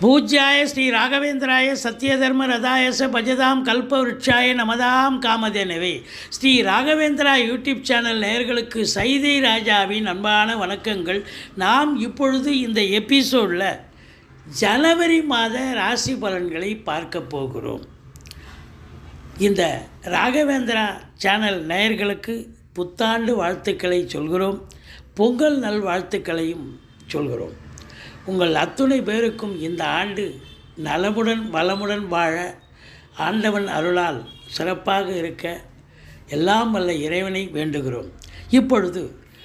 பூஜ்யாய ஸ்ரீ ராகவேந்திராய சத்யதர்ம ரதாயச பஜதாம் கல்பவருட்சாய நமதாம் காமதேனவே. ஸ்ரீ ராகவேந்திரா யூடியூப் சேனல் நேயர்களுக்கு சைதை ராஜாவின் அன்பான வணக்கங்கள். நாம் இப்பொழுது இந்த எபிசோடில் ஜனவரி மாத ராசி பலன்களை பார்க்க போகிறோம். இந்த ராகவேந்திரா சேனல் நேயர்களுக்கு புத்தாண்டு வாழ்த்துக்களை சொல்கிறோம். பொங்கல் நல்வாழ்த்துக்களையும் சொல்கிறோம். உங்கள் அத்துணை பேருக்கும் இந்த ஆண்டு நலமுடன் வளமுடன் வாழ ஆண்டவன் அருளால் சிறப்பாக இருக்க எல்லாம் வல்ல இறைவனை வேண்டுகிறோம். இப்பொழுது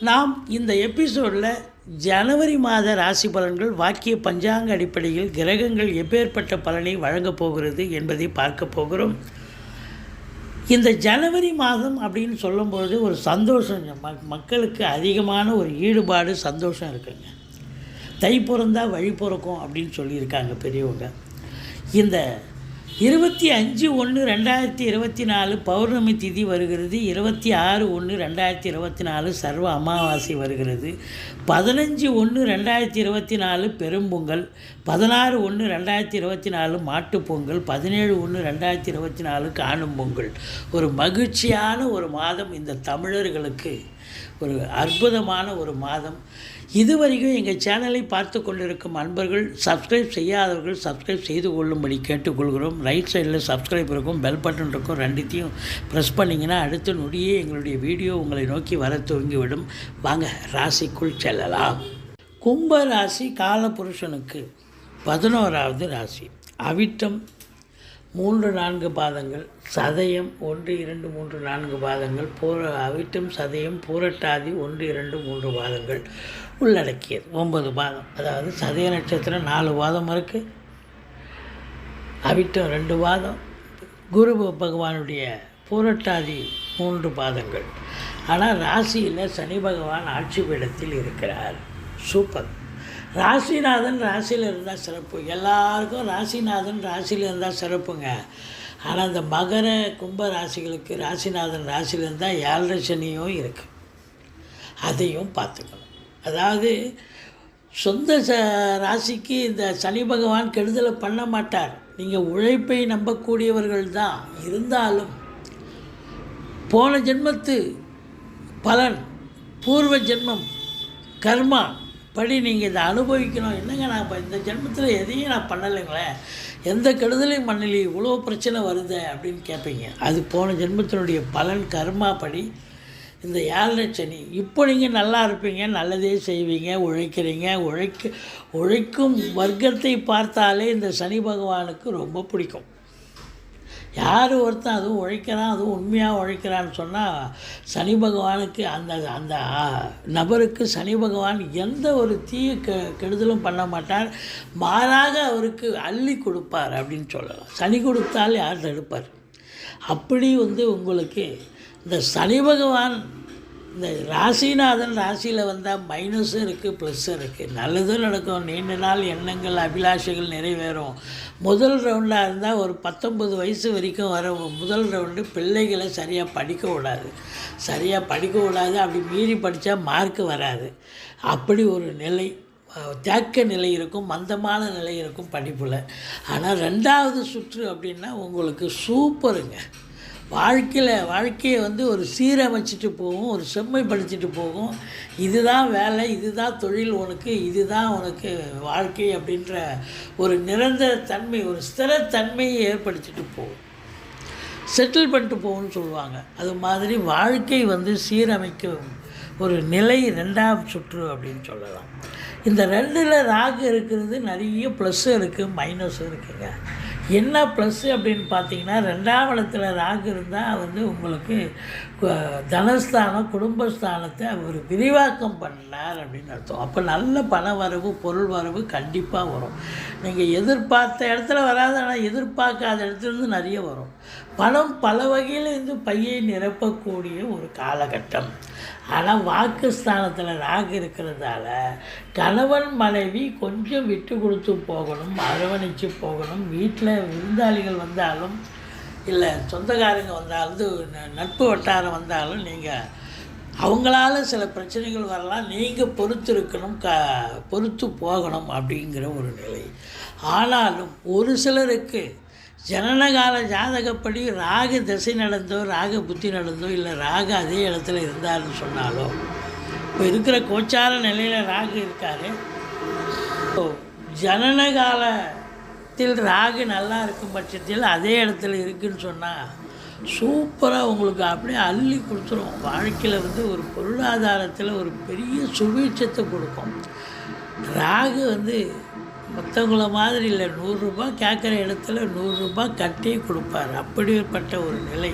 நாம் இந்த எபிசோடில் ஜனவரி மாத ராசி பலன்கள் வாக்கிய பஞ்சாங்க அடிப்படையில் கிரகங்கள் எப்பேற்பட்ட பலனை வழங்கப் போகிறது என்பதை பார்க்க போகிறோம். இந்த ஜனவரி மாதம் அப்படின்னு சொல்லும்பொழுது ஒரு சந்தோஷம். மக்களுக்கு அதிகமான ஒரு ஈடுபாடு சந்தோஷம் இருக்குங்க. தை பிறந்தால் வழி பிறக்கும் அப்படின்னு சொல்லியிருக்காங்க பெரியவங்க. இந்த இருபத்தி அஞ்சு ஒன்று ரெண்டாயிரத்தி இருபத்தி நாலு பௌர்ணமி திதி வருகிறது. இருபத்தி ஆறு ஒன்று ரெண்டாயிரத்தி இருபத்தி நாலு சர்வ அமாவாசை வருகிறது. பதினஞ்சு ஒன்று ரெண்டாயிரத்தி இருபத்தி நாலு பெரும்பொங்கல் பதினாறு ஒன்று ரெண்டாயிரத்தி இருபத்தி நாலு மாட்டுப்பொங்கல் பதினேழு ஒன்று ரெண்டாயிரத்தி இருபத்தி நாலு காணும் பொங்கல். ஒரு மகிழ்ச்சியான ஒரு மாதம் இந்த தமிழர்களுக்கு. ஒரு அற்புதமான ஒரு மாதம். இதுவரைக்கும் எங்கள் சேனலை பார்த்து கொண்டிருக்கும் அன்பர்கள் சப்ஸ்கிரைப் செய்யாதவர்கள் சப்ஸ்கிரைப் செய்து கொள்ளும்படி கேட்டுக்கொள்கிறோம். ரைட் சைடில் சப்ஸ்கிரைப் இருக்கும் பெல் பட்டன் இருக்கும் ரெண்டுத்தையும் ப்ரெஸ் பண்ணிங்கன்னா அடுத்த நொடியே எங்களுடைய வீடியோ உங்களை நோக்கி வர துவங்கிவிடும். வாங்க ராசிக்குள் செல்லலாம். கும்ப ராசி காலபுருஷனுக்கு பதினோராவது ராசி. அவிட்டம் மூன்று நான்கு பாதங்கள். சதயம் ஒன்று இரண்டு மூன்று நான்கு பாதங்கள். பூர அவிட்டம் சதயம் பூரட்டாதி ஒன்று இரண்டு மூன்று பாதங்கள். உள்ளடக்கியது. ஒன்பது பாதம். அதாவது சதய நட்சத்திரம் நாலு பாதம் இருக்குது அவிட்டம் ரெண்டு பாதம். குரு பகவானுடைய பூரட்டாதி மூன்று பாதங்கள். ஆனால் ராசியில் சனி பகவான் ஆட்சி பீடத்தில் இருக்கிறார். சூப்பர். ராசிநாதன் ராசியில் இருந்தால் சிறப்பு. எல்லாருக்கும் ராசிநாதன் ராசியில் இருந்தால் சிறப்புங்க. ஆனால் இந்த மகர கும்ப ராசிகளுக்கு ராசிநாதன் ராசியில் இருந்தால் ஏழரை சனியும் இருக்குது அதையும் பார்த்துக்கணும். அதாவது சொந்த ச ராசிக்கு இந்த சனி பகவான் கெடுதலை பண்ண மாட்டார். நீங்கள் உழைப்பை நம்பக்கூடியவர்கள் தான். இருந்தாலும் போன ஜென்மத்து பலன் பூர்வ ஜென்மம் கர்மா படி நீங்கள் இதை அனுபவிக்கணும். என்னங்க நான் இப்போ இந்த ஜென்மத்தில் எதையும் நான் பண்ணலைங்களே? எந்த கெடுதலையும் பண்ணலையே? இவ்வளோ பிரச்சனை வருது அப்படின்னு கேட்பீங்க அது போன ஜென்மத்தினுடைய பலன் கர்மா படி. இந்த ஏழரை சனி இப்போ நீங்கள் நல்லா இருப்பீங்க நல்லதே செய்வீங்க உழைக்கிறீங்க. உழைக்க உழைக்கும் வர்க்கத்தை பார்த்தாலே இந்த சனி பகவானுக்கு ரொம்ப பிடிக்கும். யார் ஒருத்தன் அதுவும் உழைக்கிறான் அதுவும் உண்மையாக உழைக்கிறான்னு சொன்னால் சனி பகவானுக்கு அந்த அந்த நபருக்கு சனி பகவான் எந்த ஒரு தீய கெ கெடுதலும் பண்ண மாட்டார். மாறாக அவருக்கு அள்ளி கொடுப்பார் அப்படின்னு சொல்லலாம். சனி கொடுத்தால் யார் தடுப்பார்? அப்படி வந்து உங்களுக்கு இந்த சனி பகவான் இந்த ராசிநாதன் ராசியில் வந்தால் மைனஸும் இருக்குது ப்ளஸ்ஸும் இருக்குது நல்லதும் நடக்கும். நீண்ட நாள் எண்ணங்கள் அபிலாஷைகள் நிறைவேறும். முதல் ரவுண்டாக இருந்தால் ஒரு பத்தொம்பது வயசு வரைக்கும் வர முதல் ரவுண்டு பிள்ளைகளை சரியாக படிக்க விடாது. சரியாக படிக்க விடாது. அப்படி மீறி படித்தா மார்க்கு வராது. அப்படி ஒரு நிலை தேக்க நிலை இருக்கும். மந்தமான நிலை இருக்கும் படிப்பில். ஆனால் ரெண்டாவது சுற்று அப்படின்னா உங்களுக்கு சூப்பருங்க வாழ்க்கையில் வாழ்க்கையை வந்து ஒரு சீரமைச்சிட்டு போகும் ஒரு செம்மைப்படுத்திட்டு போகும். இதுதான் வேலை இதுதான் தொழில் உனக்கு இதுதான் உனக்கு வாழ்க்கை அப்படின்ற ஒரு நிரந்தர தன்மை ஒரு ஸ்திரத்தன்மையை ஏற்படுத்திட்டு போகும். செட்டில் பண்ணிட்டு போகும்னு சொல்லுவாங்க. அது மாதிரி வாழ்க்கை வந்து சீரமைக்கும் ஒரு நிலை ரெண்டாம் சுற்று அப்படின்னு சொல்லலாம். இந்த ரெண்டில் ராகு இருக்கிறது நிறைய ப்ளஸ்ஸும் இருக்குது மைனஸும் இருக்குங்க என்ன ப்ளஸ்ஸு அப்படின்னு பார்த்தீங்கன்னா ரெண்டாம் இடத்துல ராகு இருந்தால் வந்து உங்களுக்கு தனஸ்தானம் குடும்பஸ்தானத்தை அவர் விரிவாக்கம் பண்ணார் அப்படின்னு அர்த்தம். அப்போ நல்ல பண வரவு பொருள் வரவு கண்டிப்பாக வரும். நீங்கள் எதிர்பார்த்த இடத்துல வராது ஆனால் எதிர்பார்க்காத இடத்துலேருந்து நிறைய வரும். பணம் பல வகையில் இருந்து பையை நிரப்பக்கூடிய ஒரு காலகட்டம். ஆனால் வாக்குஸ்தானத்தில் ராகு இருக்கிறதால கணவன் மனைவி கொஞ்சம் விட்டு கொடுத்து போகணும் அரவணைச்சு போகணும். வீட்டில் விருந்தாளிகள் வந்தாலும் இல்லை சொந்தக்காரங்க வந்தாலும் ந- நட்பு வட்டாரம் வந்தாலும் நீங்கள் அவங்களால சில பிரச்சனைகள் வரலாம். நீங்கள் பொறுத்து இருக்கணும் க பொறுத்து போகணும் அப்படிங்கிற ஒரு நிலை. ஆனாலும் ஒரு சிலருக்கு ஜனனகால ஜாதகப்படி ராகு திசை நடந்தோ ராகு புத்தி நடந்தோ இல்லை ராகு அதே இடத்துல இருந்தாருன்னு சொன்னாலோ இப்போ இருக்கிற கோச்சார நிலையில் ராகு இருக்காரு. இப்போ ராகு நல்லா இருக்கும் பட்சத்தில் அதே இடத்துல இருக்குன்னு சொன்னால் சூப்பராக உங்களுக்கு அப்படியே அள்ளி கொடுத்துரும். வாழ்க்கையில் வந்து ஒரு பொருளாதாரத்தில் ஒரு பெரிய சுபீட்சத்தை கொடுக்கும். ராகு வந்து மற்றவங்கள மாதிரி இல்லை. நூறுரூபா கேட்குற இடத்துல நூறுரூபா கட்டி கொடுப்பார். அப்படிப்பட்ட ஒரு நிலை.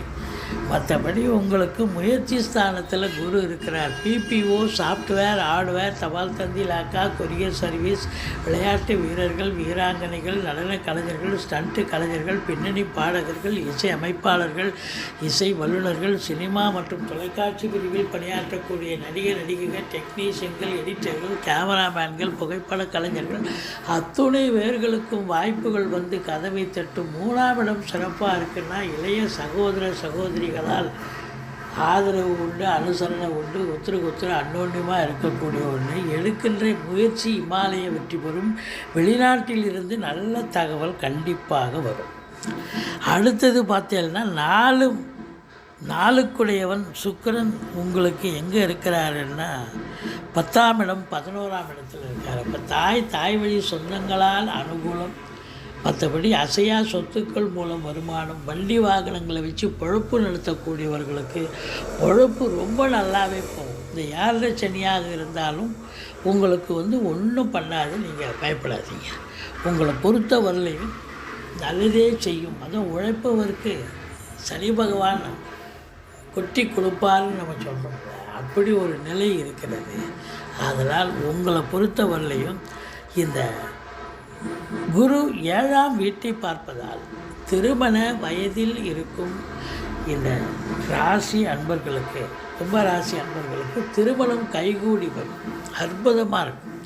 மற்றபடி உங்களுக்கு முயற்சி ஸ்தானத்தில் குரு இருக்கிறார். பிபிஓ சாஃப்ட்வேர் ஹார்ட்வேர் தபால் தந்தி லாக்கா கொரியர் சர்வீஸ் விளையாட்டு வீரர்கள் வீராங்கனைகள் நடன கலைஞர்கள் ஸ்டண்ட்டு கலைஞர்கள் பின்னணி பாடகர்கள் இசை அமைப்பாளர்கள் இசை வல்லுநர்கள் சினிமா மற்றும் தொலைக்காட்சி பிரிவில் பணியாற்றக்கூடிய நடிகர் நடிகைகள் டெக்னீஷியன்கள் எடிட்டர்கள் கேமராமேன்கள் புகைப்பட கலைஞர்கள் அத்துணை பேர்களுக்கும் வாய்ப்புகள் வந்து கதவை தட்டும் மூணாம் இடம் சிறப்பாக இருக்குன்னா இளைய சகோதர சகோதரி சகோதரிகளால் ஆதரவு உண்டு அனுசரணை உண்டு ஒத்துருக்கு உத்தர அன்னோன்யமாக இருக்கக்கூடிய ஒன்று எடுக்கின்ற முயற்சி இமாலய வெற்றி பெறும். வெளிநாட்டில் இருந்து நல்ல தகவல் கண்டிப்பாக வரும். அடுத்தது பார்த்தீங்கன்னா நாலு நாளுக்குடையவன் சுக்கரன் உங்களுக்கு எங்கே இருக்கிறாருன்னா பத்தாம் இடம் பதினோராம் இடத்தில் இருக்கார். இப்போ தாய் தாய் வழி சொந்தங்களால் அனுகூலம் மற்றபடி அசையா சொத்துக்கள் மூலம் வருமானம் வண்டி வாகனங்களை வச்சு பொழப்பு நடத்தக்கூடியவர்களுக்கு பொழப்பு ரொம்ப நல்லாவே போகும். இந்த யாரரை சனியாக இருந்தாலும் உங்களுக்கு வந்து ஒன்றும் பண்ணாது நீங்கள் பயப்படாதீங்க. உங்களை பொறுத்த வரலையும் நல்லதே செய்யும். அதுவும் உழைப்பவருக்கு சனி பகவான் கொட்டி கொடுப்பார்னு நம்ம சொல்கிறோம் அப்படி ஒரு நிலை இருக்கிறது. அதனால் உங்களை பொறுத்தவரையிலையும் இந்த குரு ஏழாம் வீட்டை பார்ப்பதால் திருமண வயதில் இருக்கும் இந்த ராசி அன்பர்களுக்கு கும்பராசி அன்பர்களுக்கு திருமணம் கைகூடி வரும். அற்புதமாக இருக்கும்.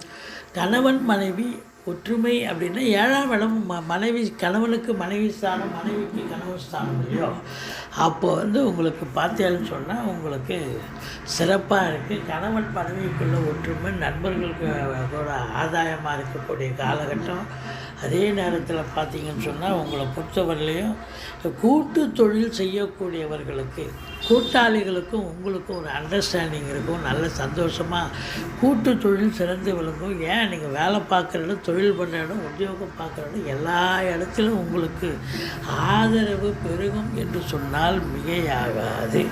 கணவன் மனைவி ஒற்றுமை அப்படின்னா ஏழாம் இடம் ம மனைவி கணவனுக்கு மனைவி ஸ்தானம் மனைவிக்கு கணவன் ஸ்தானம் இல்லையோ? அப்போ வந்து உங்களுக்கு பார்த்தேன்னு சொன்னால் உங்களுக்கு சிறப்பாக இருக்குது கணவன் மனைவிக்குள்ள ஒற்றுமை நண்பர்களுக்கு அதோட ஆதாயமாக இருக்கக்கூடிய காலகட்டம். அதே நேரத்தில் பார்த்தீங்கன்னு சொன்னால் உங்களை பொறுத்தவரையிலையும் கூட்டு தொழில் செய்யக்கூடியவர்களுக்கு கூட்டாளிகளுக்கும் உங்களுக்கும் ஒரு அண்டர்ஸ்டாண்டிங் இருக்கும். நல்ல சந்தோஷமாக கூட்டு தொழில் சிறந்து விளங்கும். ஏன்? நீங்கள் வேலை பார்க்குறது தொழில் பண்ணுற இடம் உத்தியோகம் பார்க்குற இடம் எல்லா இடத்திலும் உங்களுக்கு ஆதரவு பெருகும் என்று சொன்னால் மிகையாகாது.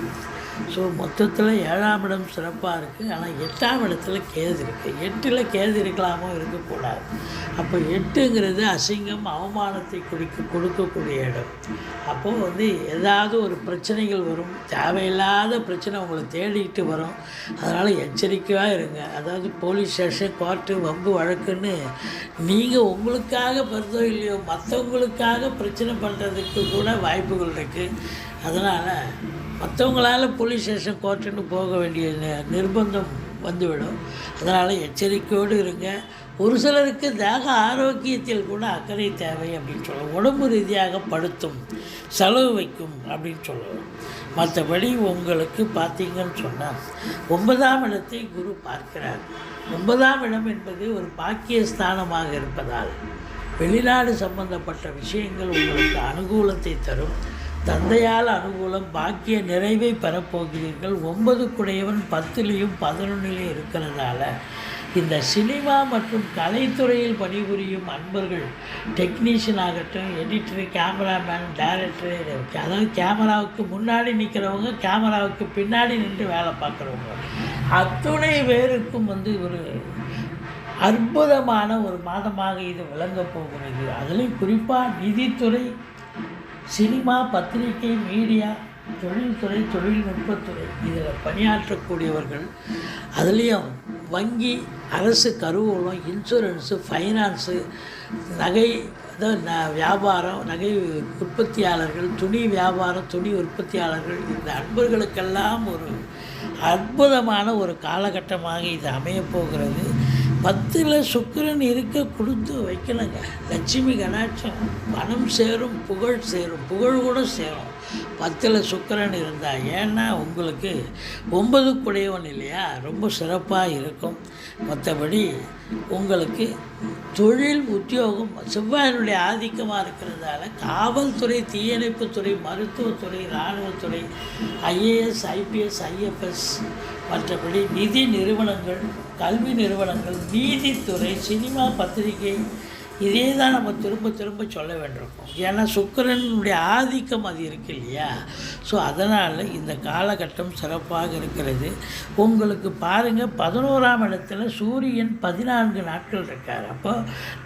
ஸோ மொத்தத்தில் ஏழாம் இடம் சிறப்பாக இருக்குது ஆனால் எட்டாம் இடத்துல கேது இருக்குது எட்டில் கேது இருக்கலாமோ இருக்கக்கூடாது. அப்போ எட்டுங்கிறது அசிங்கம் அவமானத்தை குடிக்க கொடுக்கக்கூடிய இடம். அப்போது வந்து ஏதாவது ஒரு பிரச்சனைகள் வரும். தேவையில்லாத பிரச்சனை உங்களை தேடிக்கிட்டு வரும். அதனால் எச்சரிக்கையாக இருங்க. அதாவது போலீஸ் ஸ்டேஷன் கோர்ட்டு வம்பு வழக்குன்னு நீங்கள் உங்களுக்காக பருதோ இல்லையோ மற்றவங்களுக்காக பிரச்சனை பண்ணுறதுக்கு கூட வாய்ப்புகள் இருக்குது அதனால் மற்றவங்களால போலீஸ் ஸ்டேஷன் கோர்ட்டுன்னு போக வேண்டிய நிர்பந்தம் வந்துவிடும். அதனால் எச்சரிக்கையோடு இருங்க. ஒரு சிலருக்கு தேக ஆரோக்கியத்தில் கூட அக்கறை தேவை அப்படின்னு சொல்லலாம். உடம்பு ரீதியாக படுத்தும் செலவு வைக்கும் அப்படின்னு சொல்லலாம். மற்றபடி உங்களுக்கு பார்த்தீங்கன்னு சொன்னால் ஒன்பதாம் இடத்தை குரு பார்க்கிறார். ஒன்பதாம் இடம் என்பது ஒரு பாக்கிய ஸ்தானமாக இருப்பதால் வெளிநாடு சம்பந்தப்பட்ட விஷயங்கள் உங்களுக்கு அனுகூலத்தை தரும். தந்தையால் அனுகூலம் பாக்கிய நிறைவை பெறப்போகிறீர்கள். ஒன்பது குடையவன் பத்துலேயும் பதினொன்றிலையும் இருக்கிறதால இந்த சினிமா மற்றும் கலைத்துறையில் பணிபுரியும் அன்பர்கள் டெக்னீஷியன் ஆகட்டும் எடிட்டரு கேமராமேன் டைரக்டரு அதாவது கேமராவுக்கு முன்னாடி நிற்கிறவங்க கேமராவுக்கு பின்னாடி நின்று வேலை பார்க்குறவங்க. அத்துணை பேருக்கும் வந்து ஒரு அற்புதமான ஒரு மாதமாக இது விளங்க போகிறது. அதுலேயும் குறிப்பாக நிதித்துறை சினிமா பத்திரிகை மீடியா தொழில்துறை தொழில்நுட்பத்துறை இதில் பணியாற்றக்கூடியவர்கள் அதுலேயும் வங்கி அரசு கருவூலம் இன்சூரன்ஸு ஃபைனான்ஸு நகை அதாவது ந- வியாபாரம் நகை உற்பத்தியாளர்கள் துணி வியாபாரம் துணி உற்பத்தியாளர்கள் இந்த அன்பர்களுக்கெல்லாம் ஒரு அற்புதமான ஒரு காலகட்டமாக இது அமையப்போகிறது பத்தில் சுக்கிரன் இருக்க கொடுத்து வைக்கணுங்க. லட்சுமி கடாட்சம் பணம் சேரும் புகழ் சேரும் புகழ் கூட சேரும். பத்தில் சுக்கிரன் இருந்தால் ஏன்னா உங்களுக்கு ஒன்பது குடையவன் இல்லையா? ரொம்ப சிறப்பாக இருக்கும். மற்றபடி உங்களுக்கு தொழில் உத்தியோகம் செவ்வாயினுடைய ஆதிக்கமாக இருக்கிறதால காவல்துறை தீயணைப்புத்துறை மருத்துவத்துறை இராணுவத்துறை ஐஏஎஸ் ஐபிஎஸ் ஐஎஃப்எஸ் மற்றபடி நிதி நிறுவனங்கள் கல்வி நிறுவனங்கள் நீதித்துறை சினிமா பத்திரிகை இதே தான் நம்ம திரும்ப திரும்ப சொல்ல வேண்டியிருக்கோம். ஏன்னா சுக்கரனுடைய ஆதிக்கம் அது இருக்கு இல்லையா? ஸோ அதனால் இந்த காலகட்டம் சிறப்பாக இருக்கிறது. உங்களுக்கு பாருங்கள் பதினோராம் இடத்துல சூரியன் பதினான்கு நாட்கள் இருக்கார். அப்போ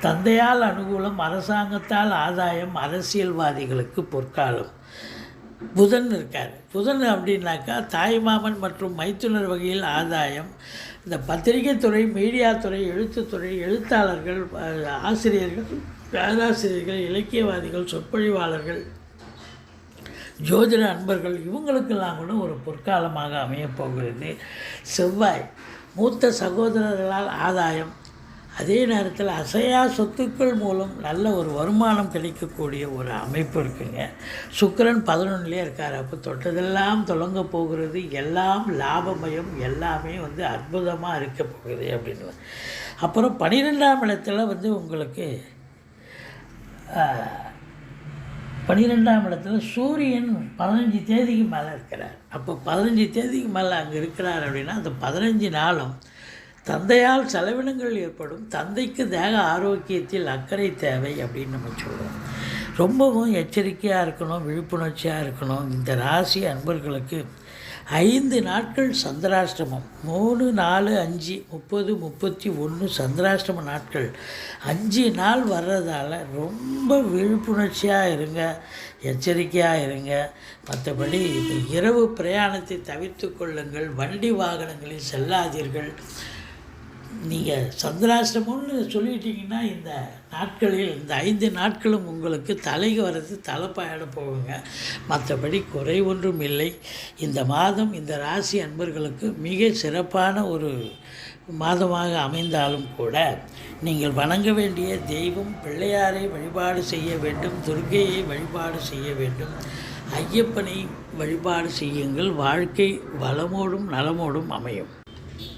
தந்தையால் அனுகூலம் அரசாங்கத்தால் ஆதாயம் அரசியல்வாதிகளுக்கு பொற்காலம். புதன் இருக்கார். புதன் அப்படின்னாக்கா தாய்மாமன் மற்றும் மைத்துனர் வகையில் ஆதாயம். இந்த பத்திரிகை துறை மீடியா துறை எழுத்துத்துறை எழுத்தாளர்கள் ஆசிரியர்கள் பேராசிரியர்கள் இலக்கியவாதிகள் சொற்பொழிவாளர்கள் ஜோதிட அன்பர்கள் இவங்களுக்கெல்லாம் கூட ஒரு பொற்காலமாக அமையப் போகிறது. செவ்வாய் மூத்த சகோதரர்களால் ஆதாயம். அதே நேரத்தில் அசையா சொத்துக்கள் மூலம் நல்ல ஒரு வருமானம் கிடைக்கக்கூடிய ஒரு அமைப்பு இருக்குங்க. சுக்கரன் பதினொன்றுலேயே இருக்கார். அப்போ தொட்டதெல்லாம் தொடங்க போகிறது எல்லாம் லாபமயம் எல்லாமே வந்து அற்புதமாக இருக்க போகுது அப்படின்னு. அப்புறம் பனிரெண்டாம் இடத்துல வந்து உங்களுக்கு பனிரெண்டாம் இடத்துல சூரியன் பதினஞ்சு தேதிக்கு மேலே இருக்கிறார். அப்போ பதினஞ்சு தேதிக்கு மேலே அங்கே இருக்கிறார் அப்படின்னா அந்த பதினஞ்சு நாளும் தந்தையால் செலவினங்கள் ஏற்படும் தந்தைக்கு தேக ஆரோக்கியத்தில் அக்கறை தேவை அப்படின்னு நம்ம சொல்கிறோம் ரொம்பவும் எச்சரிக்கையாக இருக்கணும் விழிப்புணர்ச்சியாக இருக்கணும். இந்த ராசி அன்பர்களுக்கு ஐந்து நாட்கள் சந்திராஷ்டிரமம் மூணு நாலு அஞ்சு முப்பது முப்பத்தி ஒன்று சந்திராஷ்டிரம நாட்கள். அஞ்சு நாள் வர்றதால ரொம்ப விழிப்புணர்ச்சியாக இருங்க எச்சரிக்கையாக இருங்க. மற்றபடி இந்த இரவு பிரயாணத்தை தவிர்த்து கொள்ளுங்கள். வண்டி வாகனங்களில் செல்லாதீர்கள். நீங்கள் சந்திராசிரமம்னு சொல்லிட்டீங்கன்னா இந்த நாட்களில் இந்த ஐந்து நாட்களும் உங்களுக்கு தலைக்கு வர்றது தலைப்பாயிட போகுங்க. மற்றபடி குறை ஒன்றும் இல்லை. இந்த மாதம் இந்த ராசி அன்பர்களுக்கு மிக சிறப்பான ஒரு மாதமாக அமைந்தாலும் கூட நீங்கள் வணங்க வேண்டிய தெய்வம் பிள்ளையாரை வழிபாடு செய்ய வேண்டும் துர்கையை வழிபாடு செய்ய வேண்டும் ஐயப்பனை வழிபாடு செய்யுங்கள். வாழ்க்கை வளமோடும் நலமோடும் அமையும்.